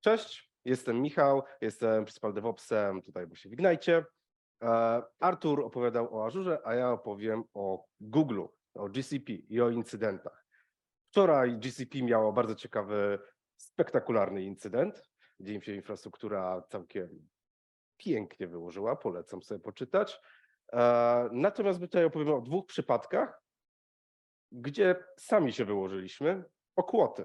Cześć, jestem Michał, jestem Principal DevOpsem tutaj właśnie w Ignite. E, Artur opowiadał o Azurze, a ja opowiem o Google, o GCP i o incydentach. Wczoraj GCP miało bardzo ciekawy, spektakularny incydent, gdzie im się infrastruktura całkiem pięknie wyłożyła, polecam sobie poczytać. E, Natomiast tutaj opowiemy o dwóch przypadkach, gdzie sami się wyłożyliśmy, o kłoty.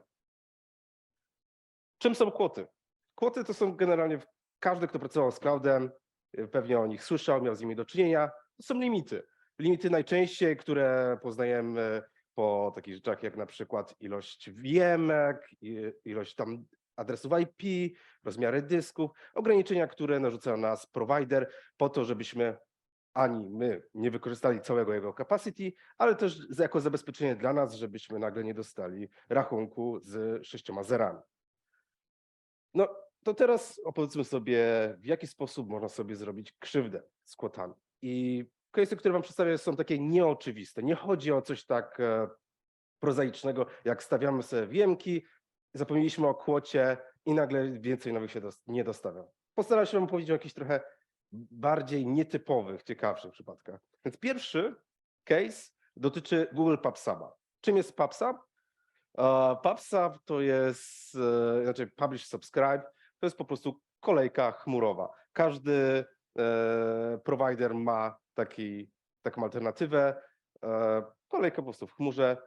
Czym są kłoty? Kłoty to są generalnie, każdy, kto pracował z cloudem, y, pewnie o nich słyszał, miał z nimi do czynienia. To są limity. Limity najczęściej, które poznajemy po takich rzeczach jak na przykład ilość VMek, ilość tam adresów IP, rozmiary dysków, ograniczenia, które narzuca na nas provider po to, żebyśmy ani my nie wykorzystali całego jego capacity, ale też jako zabezpieczenie dla nas, żebyśmy nagle nie dostali rachunku z sześcioma zerami. No to teraz opowiedzmy sobie, w jaki sposób można sobie zrobić krzywdę z kłotami. I case'y, które wam przedstawię, są takie nieoczywiste. Nie chodzi o coś tak e, prozaicznego, jak stawiamy sobie wiemki, zapomnieliśmy o kłocie i nagle więcej nowych się nie dostawia. Postaram się wam powiedzieć o jakichś trochę bardziej nietypowych, ciekawszych przypadkach. Więc pierwszy case dotyczy Google PubSuba. Czym jest PubSub? PubSub to jest, znaczy Publish Subscribe, to jest po prostu kolejka chmurowa. Każdy e, provider ma taki, taką alternatywę. E, kolejka po prostu w chmurze.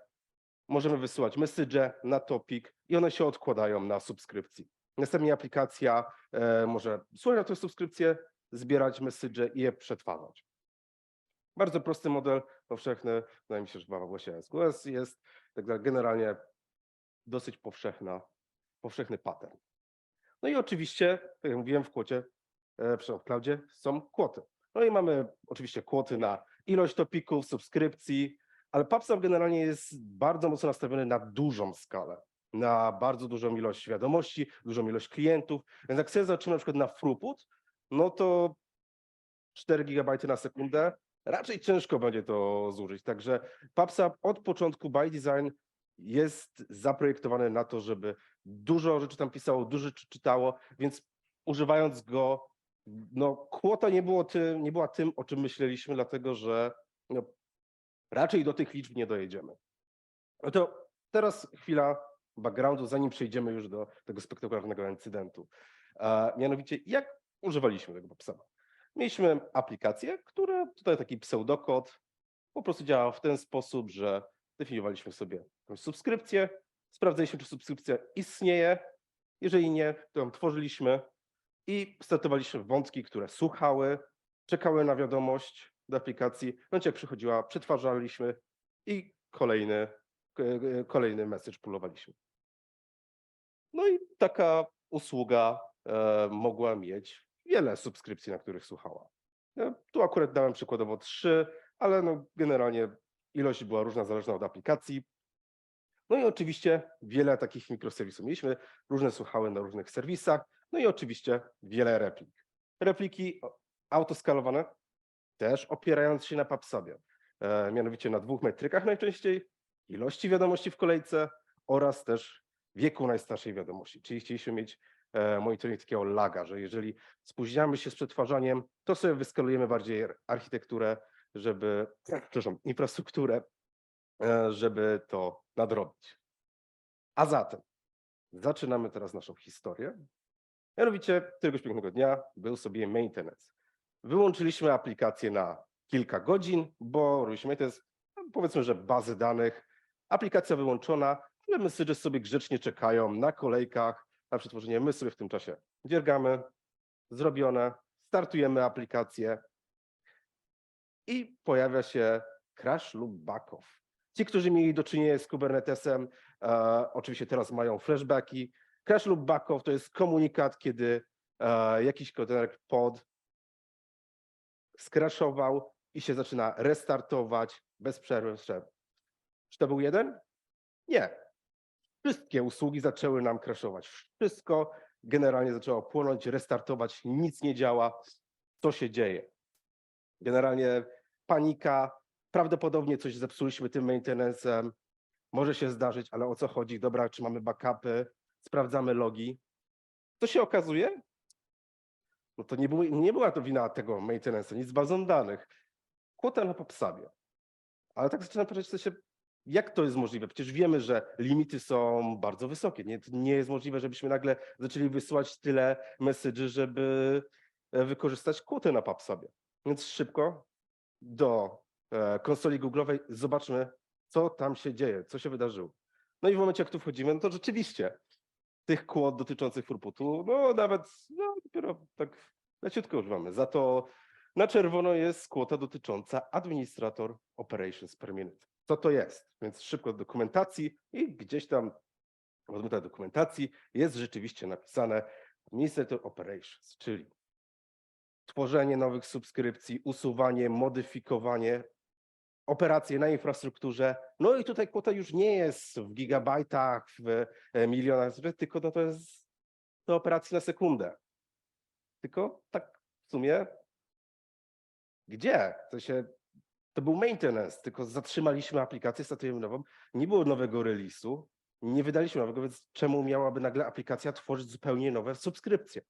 Możemy wysyłać message na topic i one się odkładają na subskrypcji. Następnie aplikacja może słuchać na tę subskrypcję, zbierać message i je przetwarzać. Bardzo prosty model, powszechny, wydaje mi się, że w AWS SQS jest, także generalnie dosyć powszechna, powszechny pattern. No i oczywiście, tak jak mówiłem w kłocie, e, w cloudzie są kłoty. No i mamy oczywiście kłoty na ilość topików, subskrypcji, ale PubSub generalnie jest bardzo mocno nastawiony na dużą skalę, na bardzo dużą ilość wiadomości, dużą ilość klientów. Więc jak sobie zobaczymy na przykład na throughput, no to 4 GB na sekundę, raczej ciężko będzie to zużyć. Także PubSub od początku by design jest zaprojektowany na to, żeby dużo rzeczy tam pisało, dużo rzeczy czytało, więc używając go, no kłota nie, było tym, nie była tym, o czym myśleliśmy, dlatego że no, raczej do tych liczb nie dojedziemy. No to teraz chwila backgroundu, zanim przejdziemy już do tego spektakularnego incydentu. A mianowicie, jak używaliśmy tego PubSuba? Mieliśmy aplikację, która tutaj taki pseudokod po prostu działał w ten sposób, że definiowaliśmy sobie subskrypcję, sprawdzaliśmy, czy subskrypcja istnieje. Jeżeli nie, to ją tworzyliśmy i startowaliśmy wątki, które słuchały, czekały na wiadomość do aplikacji. W momencie, jak przychodziła, przetwarzaliśmy i kolejny, k- kolejny message pulowaliśmy. No i taka usługa e, mogła mieć wiele subskrypcji, na których słuchała. Ja tu akurat dałem przykładowo trzy, ale no generalnie ilość była różna, zależna od aplikacji. No i oczywiście wiele takich mikroserwisów. Mieliśmy różne słuchały na różnych serwisach, no i oczywiście wiele replik. Repliki autoskalowane, też opierając się na PubSubie, e, mianowicie na dwóch metrykach najczęściej, ilości wiadomości w kolejce oraz też wieku najstarszej wiadomości. Czyli chcieliśmy mieć e, monitoring takiego laga, że jeżeli spóźniamy się z przetwarzaniem, to sobie wyskalujemy bardziej architekturę, żeby, przepraszam, infrastrukturę, e, żeby to nadrobić. A zatem zaczynamy teraz naszą historię. Mianowicie któregoś pięknego dnia był sobie maintenance. Wyłączyliśmy aplikację na kilka godzin, bo robiliśmy maintenance, no, powiedzmy, że bazy danych, aplikacja wyłączona, ale message sobie grzecznie czekają na kolejkach na przetworzenie. My sobie w tym czasie dziergamy, zrobione, startujemy aplikację i pojawia się crash lub backoff. Ci, którzy mieli do czynienia z Kubernetesem, e, oczywiście teraz mają flashbacki. Crash lub backoff to jest komunikat, kiedy e, jakiś kontener pod skraszował i się zaczyna restartować bez przerwy. Czy to był jeden? Nie. Wszystkie usługi zaczęły nam crashować. Wszystko generalnie zaczęło płonąć, restartować, nic nie działa. Co się dzieje? Generalnie panika, prawdopodobnie coś zepsuliśmy tym maintenance'em, może się zdarzyć, ale o co chodzi? Dobra, czy mamy backupy, sprawdzamy logi. Co się okazuje? No to nie, nie była to wina tego maintenance, nic z bazą danych. Kwota na PubSubie. Ale tak zaczynam patrzeć, co się, jak to jest możliwe? Przecież wiemy, że limity są bardzo wysokie. Nie, nie jest możliwe, żebyśmy nagle zaczęli wysyłać tyle message'y, żeby e, wykorzystać kwotę na PubSubie. Więc szybko do e, konsoli Google'owej zobaczmy, co tam się dzieje, co się wydarzyło. No i w momencie, jak tu wchodzimy, no to rzeczywiście tych kłod dotyczących throughputu, no nawet no, dopiero tak leciutko używamy. Za to na czerwono jest kwota dotycząca administrator operations per minute. Co to jest? Więc szybko do dokumentacji i gdzieś tam w dokumentacji jest rzeczywiście napisane administrator operations, czyli tworzenie nowych subskrypcji, usuwanie, modyfikowanie, operacje na infrastrukturze. No i tutaj kwota już nie jest w gigabajtach, w e, milionach, tylko no to jest to operacji na sekundę. Tylko tak w sumie gdzie? To się to był maintenance, tylko zatrzymaliśmy aplikację, startujemy nową, nie było nowego release'u, nie wydaliśmy nowego, więc czemu miałaby nagle aplikacja tworzyć zupełnie nowe subskrypcje?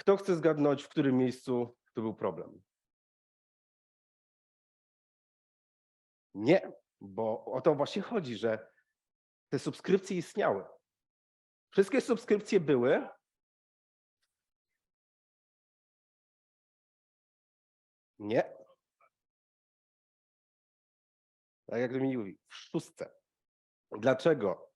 Kto chce zgadnąć, w którym miejscu to był problem? Nie, bo o to właśnie chodzi, że te subskrypcje istniały. Wszystkie subskrypcje były. Nie. Tak jak mi mówi, w szóstce. Dlaczego?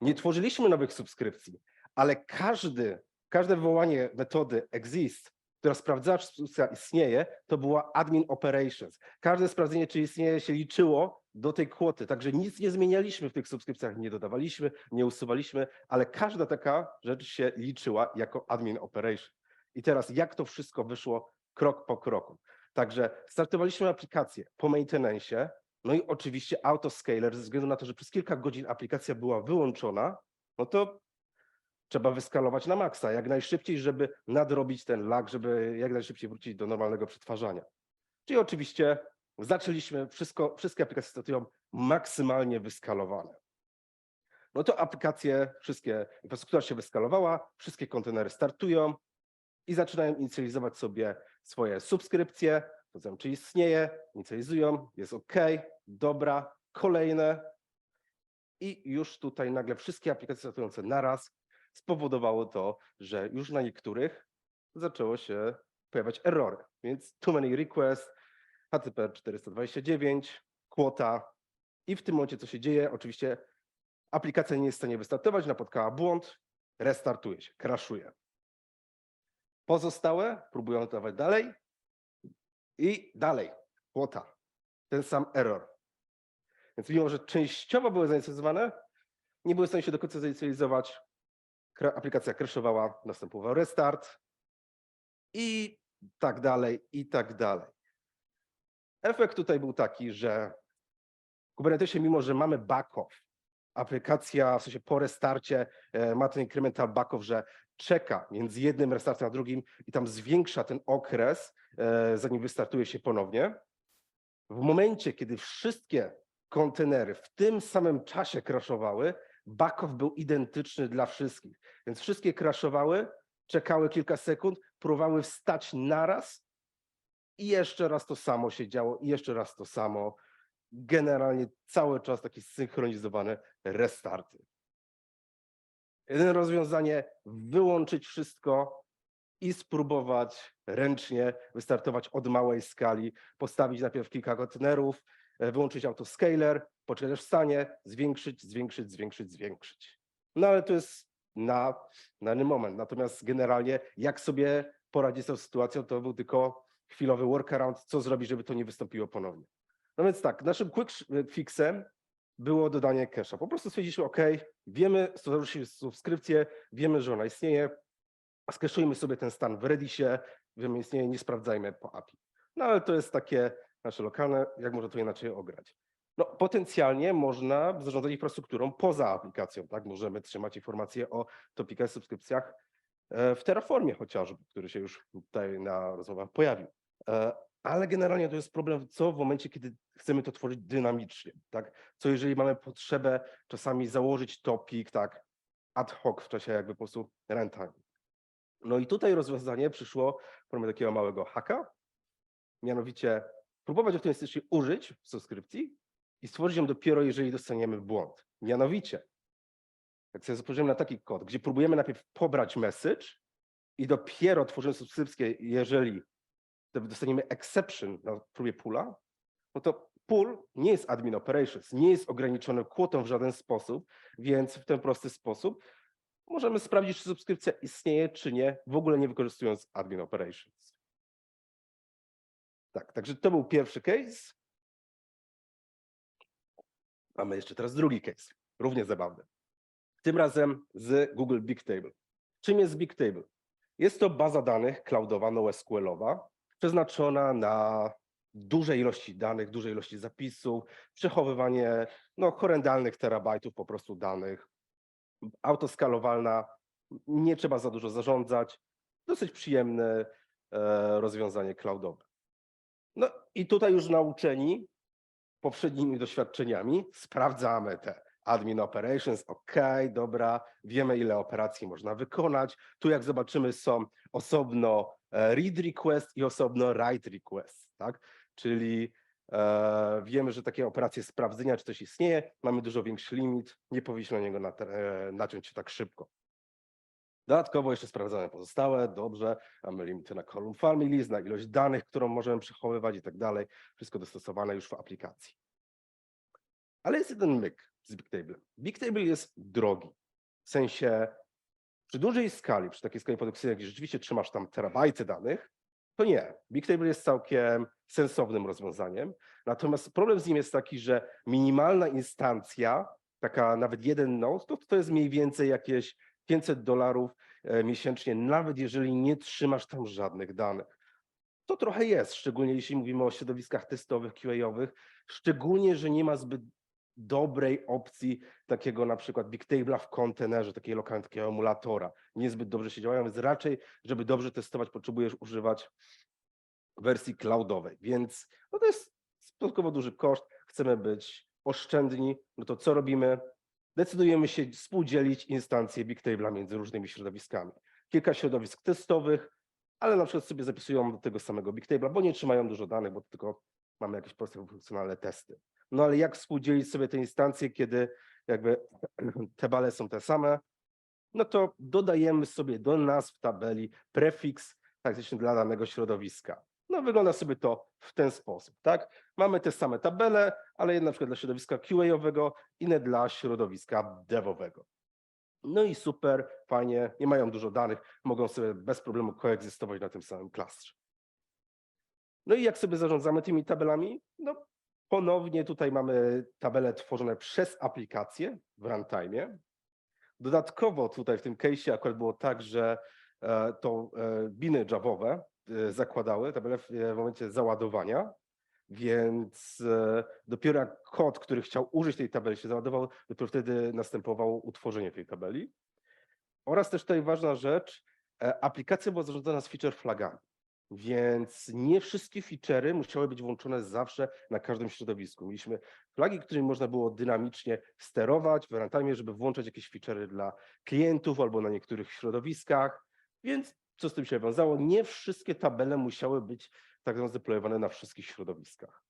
Nie tworzyliśmy nowych subskrypcji, ale każdy, każde wywołanie metody exist, która sprawdzała, czy istnieje, to była admin operations. Każde sprawdzenie, czy istnieje, się liczyło do tej kwoty. Także nic nie zmienialiśmy w tych subskrypcjach, nie dodawaliśmy, nie usuwaliśmy, ale każda taka rzecz się liczyła jako admin operation. I teraz jak to wszystko wyszło krok po kroku. Także startowaliśmy aplikację po maintenance, no i oczywiście autoscaler, ze względu na to, że przez kilka godzin aplikacja była wyłączona, no to trzeba wyskalować na maksa, jak najszybciej, żeby nadrobić ten lag, żeby jak najszybciej wrócić do normalnego przetwarzania. Czyli oczywiście zaczęliśmy, wszystko, wszystkie aplikacje startują maksymalnie wyskalowane. No to aplikacje, wszystkie, infrastruktura się wyskalowała, wszystkie kontenery startują i zaczynają inicjalizować sobie swoje subskrypcje, to znaczy, czy istnieje, inicjalizują, jest OK, dobra, kolejne i już tutaj nagle wszystkie aplikacje startujące naraz spowodowało to, że już na niektórych zaczęło się pojawiać errory. Więc too many request, HTTP 429, kwota i w tym momencie co się dzieje? Oczywiście aplikacja nie jest w stanie wystartować, napotkała błąd, restartuje się, crashuje. Pozostałe próbują dawać dalej i dalej, kwota, ten sam error. Więc mimo, że częściowo były zainicjalizowane, nie były w stanie się do końca zainicjalizować, aplikacja crashowała, następował restart i tak dalej, i tak dalej. Efekt tutaj był taki, że w Kubernetesie, mimo że mamy backoff, aplikacja w sensie po restarcie e, ma ten incremental backoff, że czeka między jednym restartem a drugim i tam zwiększa ten okres, e, zanim wystartuje się ponownie. W momencie, kiedy wszystkie kontenery w tym samym czasie crashowały, backoff był identyczny dla wszystkich. Więc wszystkie crashowały, czekały kilka sekund, próbowały wstać naraz i jeszcze raz to samo się działo, i jeszcze raz to samo. Generalnie cały czas takie synchronizowane restarty. Jedyne rozwiązanie wyłączyć wszystko i spróbować ręcznie wystartować od małej skali, postawić najpierw kilka kontenerów, e, wyłączyć autoscaler, poczekać aż wstanie, zwiększyć, zwiększyć, zwiększyć, zwiększyć. No ale to jest na na dany moment. Natomiast generalnie jak sobie poradzić z tą sytuacją, to był tylko chwilowy workaround, co zrobić, żeby to nie wystąpiło ponownie. No więc tak, naszym quick fixem było dodanie cache'a. Po prostu stwierdziliśmy, OK, wiemy, stworzyliśmy subskrypcję, wiemy, że ona istnieje, skeszujmy sobie ten stan w Redisie, wiemy, istnieje, nie sprawdzajmy po API. No ale to jest takie nasze lokalne, jak można to inaczej ograć. No, potencjalnie można zarządzać infrastrukturą poza aplikacją, tak? Możemy trzymać informacje o topikach, subskrypcjach e, w Terraformie chociażby, który się już tutaj na rozmowach pojawił. E, Ale generalnie to jest problem, co w momencie, kiedy chcemy to tworzyć dynamicznie, tak? Co jeżeli mamy potrzebę czasami założyć topik, tak? ad hoc w czasie jakby po prostu runtime. No i tutaj rozwiązanie przyszło w formie takiego małego haka, mianowicie próbować optymistycznie użyć subskrypcji i stworzyć ją dopiero, jeżeli dostaniemy błąd. Mianowicie, jak sobie spojrzymy na taki kod, gdzie próbujemy najpierw pobrać message i dopiero tworzymy subskrypcję, jeżeli dostaniemy exception na próbie pula, no to pool nie jest admin operations, nie jest ograniczony kwotą w żaden sposób, więc w ten prosty sposób możemy sprawdzić, czy subskrypcja istnieje, czy nie, w ogóle nie wykorzystując admin operations. Tak, także to był pierwszy case. Mamy jeszcze teraz drugi case, równie zabawny. Tym razem z Google Bigtable. Czym jest Bigtable? Jest to baza danych cloudowa, NoSQL-owa, przeznaczona na duże ilości danych, duże ilości zapisów, przechowywanie no, horrendalnych terabajtów po prostu danych, autoskalowalna, nie trzeba za dużo zarządzać, dosyć przyjemne e, rozwiązanie cloudowe. No i tutaj już nauczeni poprzednimi doświadczeniami sprawdzamy te admin operations, ok, dobra, wiemy ile operacji można wykonać. Tu jak zobaczymy są osobno e, read request i osobno write request, tak? Czyli e, wiemy, że takie operacje sprawdzenia, czy coś istnieje, mamy dużo większy limit, nie powinniśmy na niego e, naciąć się tak szybko. Dodatkowo jeszcze sprawdzamy pozostałe, dobrze, mamy limity na column families, na ilość danych, którą możemy przechowywać i tak dalej, wszystko dostosowane już w aplikacji. Ale jest jeden myk z Bigtable. Bigtable jest drogi, w sensie przy dużej skali, przy takiej skali produkcyjnej, gdzie rzeczywiście trzymasz tam terabajty danych, to nie. Bigtable jest całkiem sensownym rozwiązaniem. Natomiast problem z nim jest taki, że minimalna instancja, taka nawet jeden node, to, to jest mniej więcej jakieś 500 dolarów e, miesięcznie, nawet jeżeli nie trzymasz tam żadnych danych. To trochę jest, szczególnie jeśli mówimy o środowiskach testowych, QA-owych, szczególnie, że nie ma zbyt dobrej opcji takiego na przykład Bigtable'a w kontenerze, takiej lokalnej, takiego emulatora. Niezbyt dobrze się działają, więc raczej, żeby dobrze testować, potrzebujesz używać wersji cloudowej. Więc no to jest stosunkowo duży koszt, chcemy być oszczędni, no to co robimy? Decydujemy się współdzielić instancje Bigtable'a między różnymi środowiskami. Kilka środowisk testowych, ale na przykład sobie zapisują do tego samego Bigtable'a, bo nie trzymają dużo danych, bo tylko mamy jakieś proste funkcjonalne testy. No ale jak współdzielić sobie te instancje, kiedy jakby te bale są te same? No to dodajemy sobie do nazw tabeli prefiks faktycznie dla danego środowiska. No wygląda sobie to w ten sposób, tak? Mamy te same tabele, ale jedne na przykład dla środowiska QA-owego, inne dla środowiska devowego. No i super, fajnie, nie mają dużo danych, mogą sobie bez problemu koegzystować na tym samym klastrze. No i jak sobie zarządzamy tymi tabelami? No ponownie tutaj mamy tabele tworzone przez aplikację w runtime. Dodatkowo tutaj w tym case'ie akurat było tak, że e, to e, biny javowe zakładały tabelę w w momencie załadowania, więc e, dopiero jak kod, który chciał użyć tej tabeli się załadował, dopiero wtedy następowało utworzenie tej tabeli. Oraz też tutaj ważna rzecz, e, aplikacja była zarządzana z feature flagami, więc nie wszystkie feature'y musiały być włączone zawsze na każdym środowisku. Mieliśmy flagi, którymi można było dynamicznie sterować w runtime, żeby włączać jakieś feature'y dla klientów albo na niektórych środowiskach, więc co z tym się wiązało? Nie wszystkie tabele musiały być tak naprawdę zdeployowane na wszystkich środowiskach.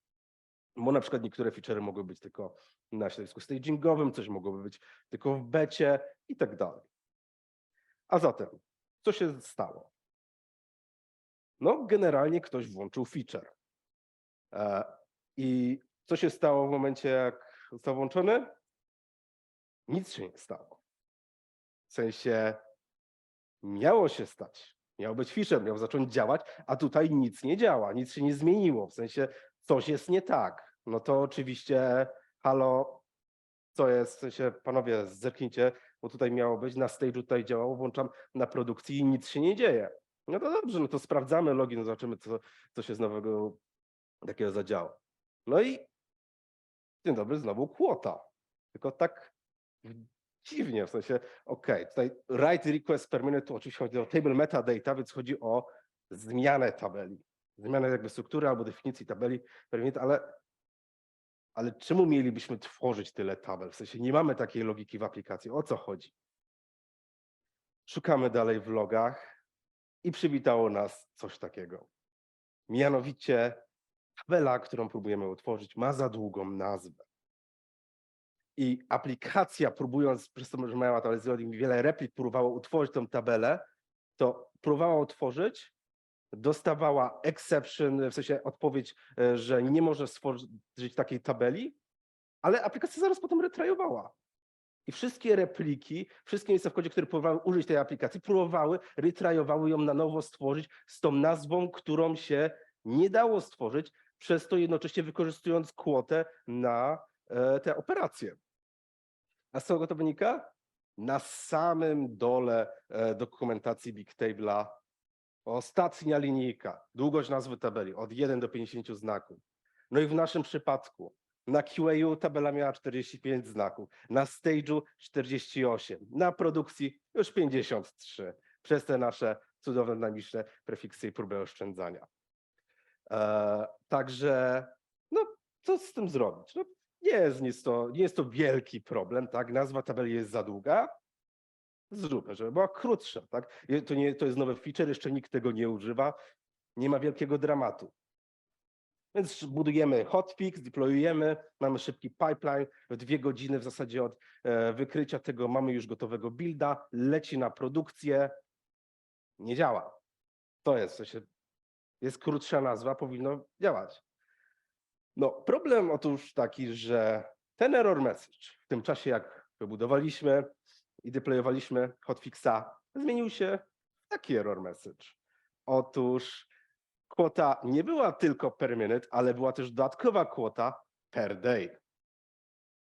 Bo na przykład niektóre feature'y mogły być tylko na środowisku stagingowym, coś mogłoby być tylko w becie i tak dalej. A zatem, co się stało? No, generalnie ktoś włączył feature. E, I co się stało w momencie, jak został włączony? Nic się nie stało. W sensie miało się stać, miał być feature, miał zacząć działać, a tutaj nic nie działa, nic się nie zmieniło. W sensie coś jest nie tak. No to oczywiście, halo, co jest, w sensie, panowie, zerknijcie, bo tutaj miało być, na stage'u tutaj działało, włączam na produkcji i nic się nie dzieje. No to dobrze, no to sprawdzamy login, zobaczymy, co, co się z nowego takiego zadziało. No i dzień dobry, znowu kłota. Tylko tak dziwnie, w sensie, ok, tutaj write request per minute, tu oczywiście chodzi o table metadata, więc chodzi o zmianę tabeli. Zmianę jakby struktury albo definicji tabeli per minute, ale, ale czemu mielibyśmy tworzyć tyle tabel? W sensie nie mamy takiej logiki w aplikacji. O co chodzi? szukamy dalej w logach i przywitało nas coś takiego. Mianowicie tabela, którą próbujemy utworzyć, ma za długą nazwę. I aplikacja, próbując, przez to, że miała tam wiele replik, próbowała utworzyć tą tabelę, to próbowała utworzyć, dostawała exception, w sensie odpowiedź, e, że nie może stworzyć takiej tabeli, ale aplikacja zaraz potem retrajowała. I wszystkie repliki, wszystkie miejsca w kodzie, które próbowały użyć tej aplikacji, próbowały, retrajowały ją na nowo stworzyć z tą nazwą, którą się nie dało stworzyć, przez to jednocześnie wykorzystując kwotę na e, te operacje. A z czego to wynika? Na samym dole e, dokumentacji Bigtable'a ostatnia linijka, długość nazwy tabeli od 1 do 50 znaków. No i w naszym przypadku na QA tabela miała 45 znaków, na stage'u 48, na produkcji już 53, przez te nasze cudowne, dynamiczne prefiksy i próbę oszczędzania. E, także, no, co z tym zrobić? No, nie, jest nic to, nie jest to wielki problem, tak? Nazwa tabeli jest za długa, zróbmy, żeby była krótsza, tak? To, nie, to jest nowy feature, jeszcze nikt tego nie używa, nie ma wielkiego dramatu. Więc budujemy hotfix, deployujemy, mamy szybki pipeline, w dwie godziny w zasadzie od e, wykrycia tego mamy już gotowego builda, leci na produkcję, nie działa. To jest, jest krótsza nazwa, powinno działać. No, problem otóż taki, że ten error message w tym czasie, jak wybudowaliśmy i deployowaliśmy hotfixa, zmienił się w taki error message. Otóż kwota nie była tylko per minute, ale była też dodatkowa kwota per day.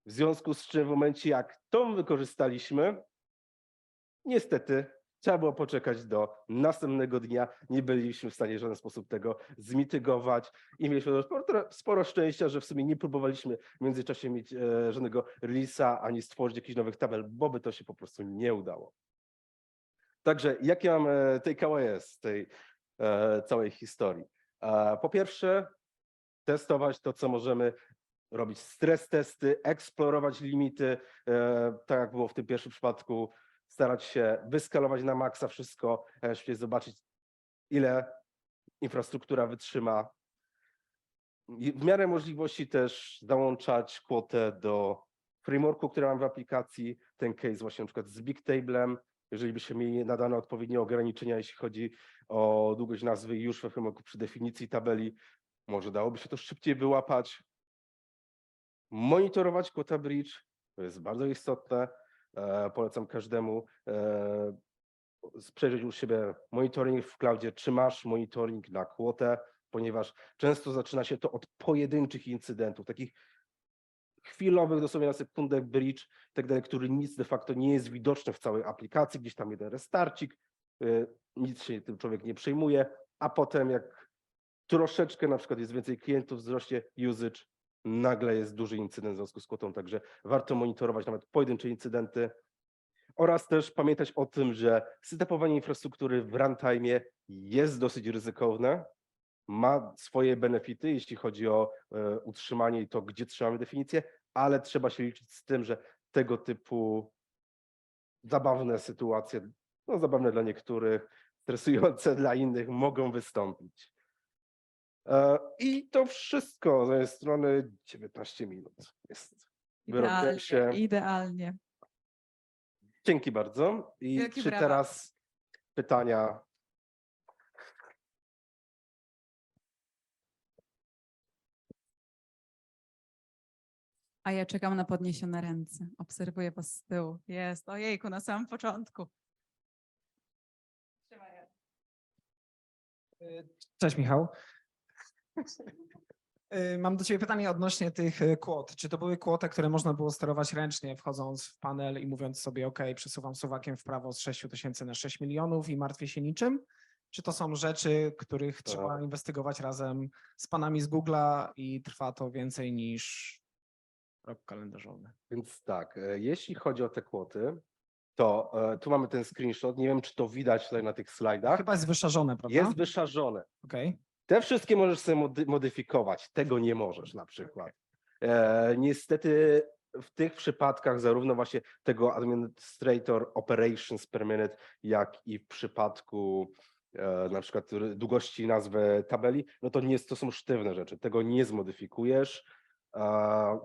W związku z czym w momencie, jak tą wykorzystaliśmy, niestety trzeba było poczekać do następnego dnia. Nie byliśmy w stanie w żaden sposób tego zmitygować i mieliśmy sporo, sporo szczęścia, że w sumie nie próbowaliśmy w międzyczasie mieć e, żadnego release'a ani stworzyć jakichś nowych tabel, bo by to się po prostu nie udało. Także jakie mam e, tej e, całej historii? Po pierwsze, testować to, co możemy, robić stres testy, eksplorować limity, tak jak było w tym pierwszym przypadku, starać się wyskalować na maksa wszystko, żeby zobaczyć, ile infrastruktura wytrzyma. I w miarę możliwości też załączać kwotę do frameworku, który mam w aplikacji. Ten case właśnie na przykład z Bigtablem, jeżeli byśmy mieli nadane odpowiednie ograniczenia, jeśli chodzi o długość nazwy już we frameworku przy definicji tabeli, może dałoby się to szybciej wyłapać. Monitorować quota bridge, to jest bardzo istotne. E, polecam każdemu e, przejrzeć u siebie monitoring w cloudzie, czy masz monitoring na kwotę, ponieważ często zaczyna się to od pojedynczych incydentów, takich chwilowych, dosłownie na sekundę bridge, tak dalej, który nic de facto nie jest widoczny w całej aplikacji, gdzieś tam jeden restarcik, y, nic się tym człowiek nie przejmuje, a potem jak troszeczkę na przykład jest więcej klientów, wzrośnie usage, nagle jest duży incydent w związku z kwotą, także warto monitorować nawet pojedyncze incydenty oraz też pamiętać o tym, że setupowanie infrastruktury w runtime jest dosyć ryzykowne, ma swoje benefity, jeśli chodzi o e, utrzymanie i to, gdzie trzymamy definicję, ale trzeba się liczyć z tym, że tego typu zabawne sytuacje, no zabawne dla niektórych, stresujące dla innych mogą wystąpić. E, I to wszystko z mojej strony 19 minut. Jest. Idealnie, się. idealnie. Dzięki bardzo. I Wielkie czy brawa. teraz pytania? A ja czekam na podniesione ręce. Obserwuję was z tyłu. Jest, ojejku, na samym początku. Y, Cześć Michał. Y, Mam do Ciebie pytanie odnośnie tych y, kwot. Czy to były kwoty, które można było sterować ręcznie, wchodząc w panel i mówiąc sobie, OK, przesuwam suwakiem w prawo z 6 tysięcy na 6 milionów i martwię się niczym? Czy to są rzeczy, których trzeba Tak. inwestygować razem z panami z Google'a i trwa to więcej niż rok kalendarzowy? Więc tak, e, jeśli chodzi o te kwoty, to e, tu mamy ten screenshot. Nie wiem, czy to widać tutaj na tych slajdach. Chyba jest wyszarzone, prawda? Jest wyszarzone. Okej. Te wszystkie możesz sobie mody- modyfikować, tego nie możesz na przykład. E, niestety w tych przypadkach zarówno właśnie tego administrator operations per minute, jak i w przypadku e, na przykład długości nazwy tabeli, no to nie, to są sztywne rzeczy, tego nie zmodyfikujesz. E,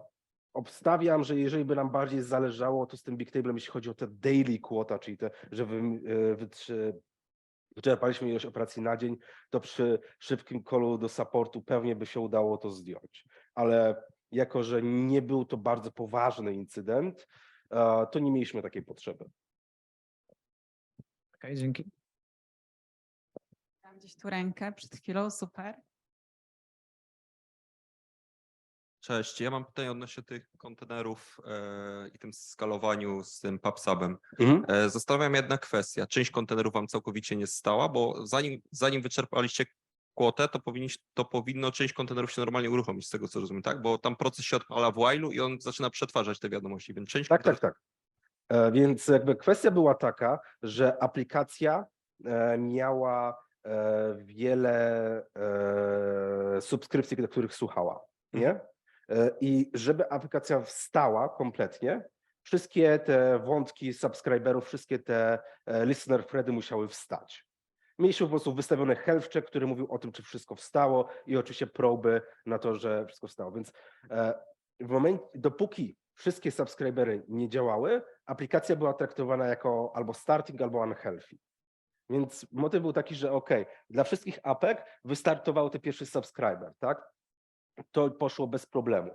Obstawiam, że jeżeli by nam bardziej zależało, to z tym Big Tablem, jeśli chodzi o te daily quota, czyli te, że wy, wytrzy, wyczerpaliśmy ilość operacji na dzień, to przy szybkim kolu do supportu pewnie by się udało to zdjąć. Ale jako, że nie był to bardzo poważny incydent, e, to nie mieliśmy takiej potrzeby. Okej, dzięki. Miałam gdzieś tu rękę przed chwilą, super. Cześć, ja mam pytanie odnośnie tych kontenerów e, i tym skalowaniu z tym PubSubem. Mhm. E, zastanawiam jedna kwestia. Część kontenerów wam całkowicie nie stała, bo zanim, zanim wyczerpaliście kwotę, to, powinniś, to powinno część kontenerów się normalnie uruchomić, z tego co rozumiem, tak? Bo tam proces się odpala w while'u i on zaczyna przetwarzać te wiadomości, więc część Tak, tak, kontenerów- tak. E, Więc jakby kwestia była taka, że aplikacja miała wiele subskrypcji, do których słuchała, nie? E, I żeby aplikacja wstała kompletnie, wszystkie te wątki subskryberów, wszystkie te e, listener thready musiały wstać. Mieliśmy po prostu wystawiony health check, który mówił o tym, czy wszystko wstało i oczywiście proby na to, że wszystko wstało. Więc e, w momencie, dopóki wszystkie subskrybery nie działały, aplikacja była traktowana jako albo starting, albo unhealthy. Więc motyw był taki, że OK, dla wszystkich apek wystartował ten pierwszy subscriber, tak? To poszło bez problemu.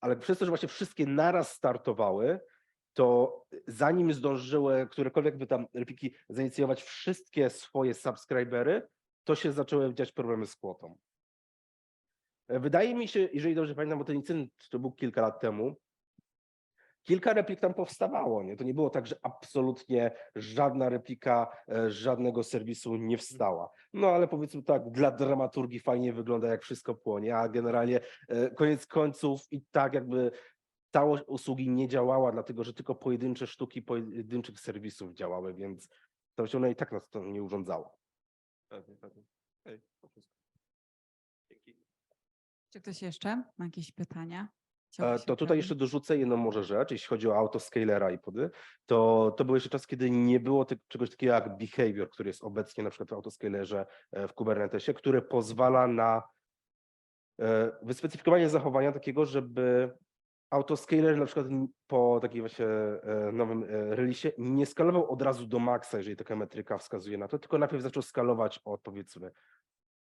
Ale przez to, że właśnie wszystkie naraz startowały, to zanim zdążyły którekolwiek by tam repliki zainicjować wszystkie swoje subskrybery, to się zaczęły dziać problemy z kwotą. E, Wydaje mi się, jeżeli dobrze pamiętam, bo ten incydent to był kilka lat temu, kilka replik tam powstawało. Nie? To nie było tak, że absolutnie żadna replika e, żadnego serwisu nie wstała. No ale powiedzmy tak, dla dramaturgii fajnie wygląda, jak wszystko płonie, a generalnie e, koniec końców i tak jakby całość usługi nie działała, dlatego że tylko pojedyncze sztuki pojedynczych serwisów działały, więc to się ono i tak nas to nie urządzało. Pewnie, pewnie. Czy ktoś jeszcze ma jakieś pytania? E, To tutaj jeszcze dorzucę jedną może rzecz, jeśli chodzi o autoscalera i pody, to to był jeszcze czas, kiedy nie było ty- czegoś takiego jak behavior, który jest obecnie na przykład w autoscalerze e, w Kubernetesie, który pozwala na e, wyspecyfikowanie zachowania takiego, żeby autoscaler na przykład po takim właśnie nowym e, releasie nie skalował od razu do maksa, jeżeli taka metryka wskazuje na to, tylko najpierw zaczął skalować od powiedzmy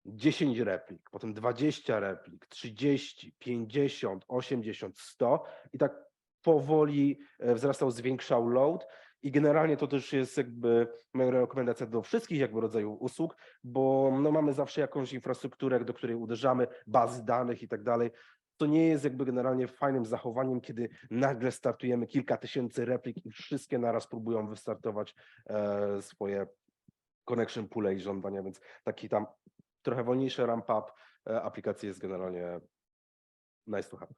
10 replik, potem 20 replik, 30, 50, 80, 100 i tak powoli e, wzrastał, zwiększał load i generalnie to też jest jakby moja rekomendacja do wszystkich jakby rodzajów usług, bo no mamy zawsze jakąś infrastrukturę, do której uderzamy, bazy danych i tak dalej. To nie jest jakby generalnie fajnym zachowaniem, kiedy nagle startujemy kilka tysięcy replik i wszystkie naraz próbują wystartować e, swoje connection poole i żądania, więc taki tam trochę wolniejszy ramp up e, aplikacji jest generalnie nice to have.